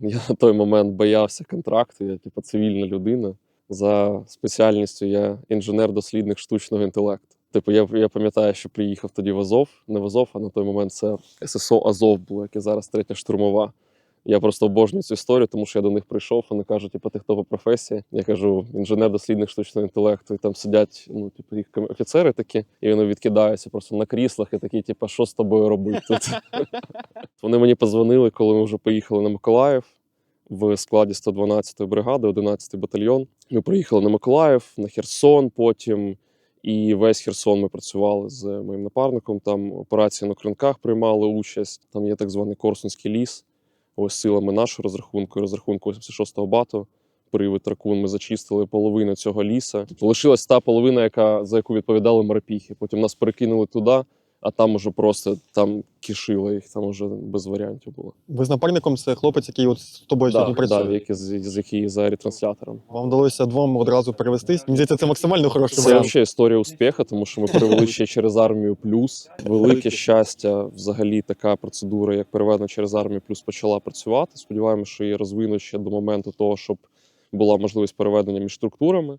Я на той момент боявся контракту, я типу цивільна людина. За спеціальністю я інженер-дослідник штучного інтелекту. Типу, я, я пам'ятаю, що приїхав тоді в Азов, не в Азов, а на той момент це ССО Азов було, яке зараз третя штурмова. Я просто обожнюю цю історію, тому що я до них прийшов, вони кажуть, типу, ти хто по професії? Я кажу, інженер-дослідник штучного інтелекту. І там сидять, ну, типу, їх офіцери такі, і вони відкидаються просто на кріслах і такі, типу, що з тобою робити тут? Вони мені позвонили, коли ми вже поїхали на Миколаїв в складі 112-ї бригади, 11-й батальйон. Ми приїхали на Миколаїв, на Херсон потім. І весь Херсон ми працювали з моїм напарником. Там операції на кринках приймали участь. Там є так званий Корсунський ліс. Ось силами нашого розрахунку розрахунку 86-го бату. Привид ракун ми зачистили половину цього ліса. Лишилась та половина, яка за яку відповідали морпіхи. Потім нас перекинули туди, а там уже просто там кишило їх, там уже без варіантів було. Ви з напарником це хлопець, який от з тобою сьогодні Да, працює. да, з, з які за ретранслятором. Вам вдалося двом одразу перевестись. Мені здається, це максимально хороший Це варіант. взагалі історія успіху, тому що ми перевели ще через армію плюс. Велике щастя, взагалі, така процедура, як переведення через армію плюс почала працювати. Сподіваємося, що її розвинуть ще до моменту того, щоб була можливість переведення між структурами.